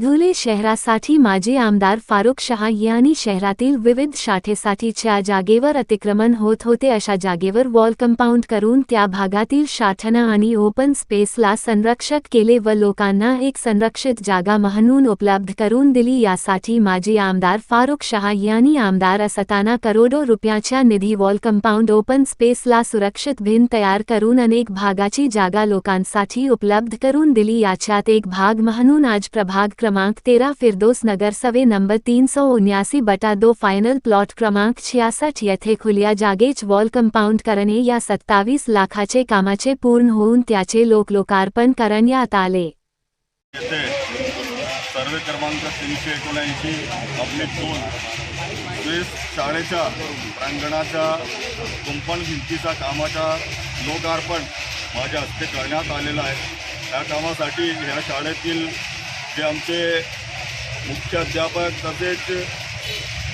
धुळे शहरासाठी माजी आमदार फारुख शहा यांनी शहरातील विविध शाठेसाठीच्या जागेवर अतिक्रमण होत होते. अशा जागेवर वॉल कंपाऊंड करून त्या भागातील शाठना आणि ओपन स्पेसला संरक्षक केले व लोकांना एक संरक्षित जागा म्हणून उपलब्ध करून दिली. यासाठी माजी आमदार फारुख शहा यांनी आमदार असताना करोडो रुपयाच्या निधी वॉल कंपाऊंड ओपन स्पेसला सुरक्षित भिंत तयार करून अनेक भागाची जागा लोकांसाठी उपलब्ध करून दिली. याच्यात एक भाग म्हणून आज प्रभाग क्रमांक तेरा फिरदोस नगर सवे नंबर तीन सौ उन्यासी बटा दो फाइनल प्लॉट क्रमांक छियासठ येथे खुल्या जागेच वॉल कंपाऊंड करणे या सत्तावीस लाखाचे कामाचे पूर्ण होऊन त्याचे लोक लोकार्पण करण्यात आले. सर्वे क्रमांक तीनशे एकोणऐंशी पब्लिक दोन स्वीस शाळेच्या प्रांगणाच्या कुंपण भिंतीचा कामाचा लोकार्पण माझ्या हस्ते करण्यात आलेला आहे. या कामासाठी ह्या शाळेतील जे आमचे मुख्याध्यापक तसेच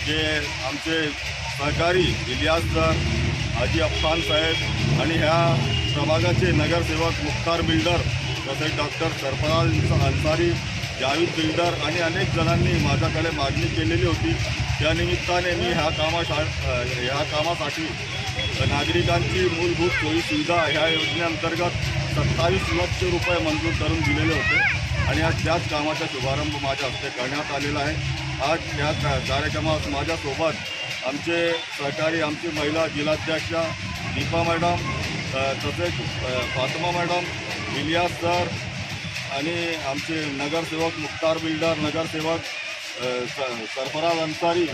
जे आमचे सहकारी इलियास सर हाजी अफसान साहेब आणि ह्या प्रभागाचे नगरसेवक मुख्तार बिल्डर तसेच डॉक्टर सरफराज अन्सारी जावीद बिल्डर आणि अनेक जणांनी माझ्याकडे मागणी केलेली होती. त्या निमित्ताने मी ह्या कामाशा ह्या कामासाठी नागरिकांची मूलभूत सोयी सुविधा ह्या योजनेअंतर्गत सत्तावीस लक्ष रुपये मंजूर करून दिलेले होते. आणि आज त्याच कामाचा शुभारंभ माझ्या हस्ते करण्यात आलेला आहे. आज त्या कार्यक्रमात माझ्यासोबत आमचे सहकारी आमची महिला जिल्हाध्यक्षा दीपा मॅडम तसेच अ, फातिमा मॅडम इलियास सर आणि आमचे नगरसेवक मुख्तार बिल्डर नगरसेवक सरफराज अन्सारी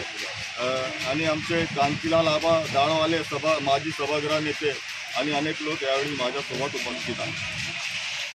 आणि आमचे कांतीलाल आबा दाळवाले सभा माजी सभागृह नेते आणि अनेक लोक यावेळी माझ्यासोबत उपस्थित आहेत.